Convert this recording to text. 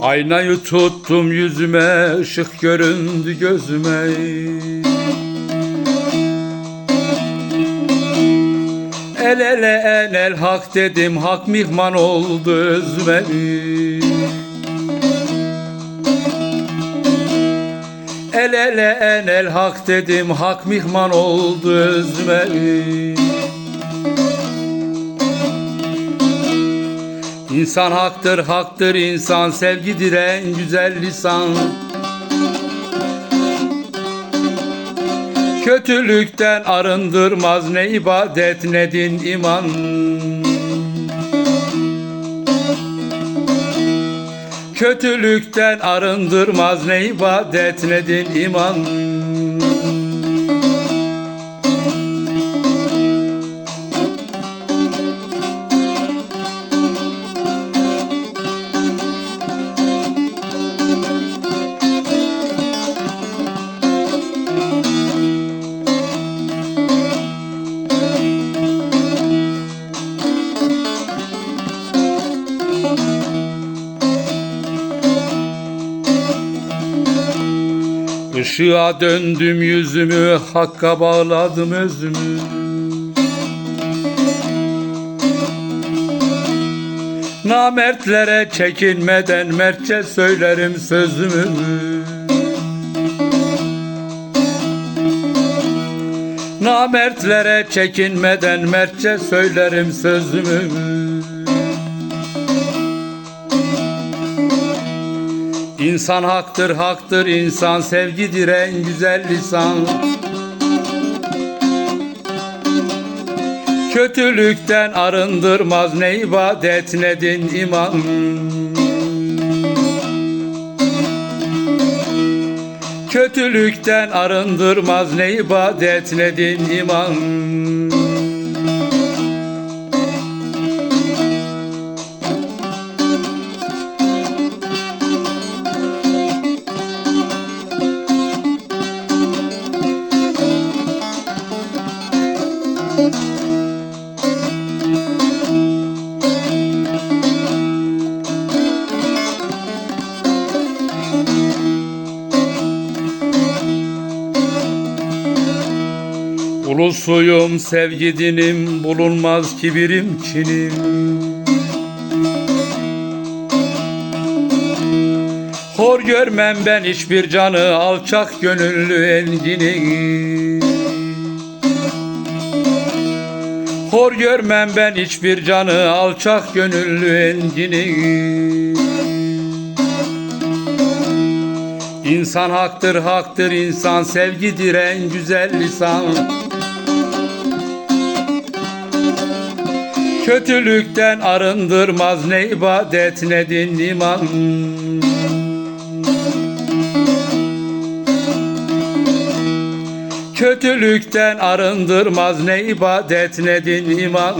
Aynayı tuttum yüzüme, ışık göründü gözüme. El ele en el hak dedim, hak mihman oldu özüme. El ele en el hak dedim, hak mihman oldu özüme. İnsan haktır, haktır insan, sevgidir en güzel lisan. Kötülükten arındırmaz ne ibadet ne din iman. Kötülükten arındırmaz ne ibadet ne din iman. Işığa döndüm yüzümü, hakka bağladım özümü. Namertlere çekinmeden mertçe söylerim sözümü. Namertlere çekinmeden mertçe söylerim sözümü. İnsan haktır, haktır insan, sevgidir en güzel lisan. Kötülükten arındırmaz ne ibadet ne din iman. Kötülükten arındırmaz ne ibadet ne din iman. Ulusuyum sevgi dinim bulunmaz kibirim kinim. Hor görmem ben hiçbir canı alçak gönüllü engini. Hor görmem ben hiçbir canı alçak gönüllü engini. İnsan haktır haktır insan sevgidir en güzel lisan Kötülükten arındırmaz ne ibadet ne din iman. Kötülükten arındırmaz ne ibadet ne din iman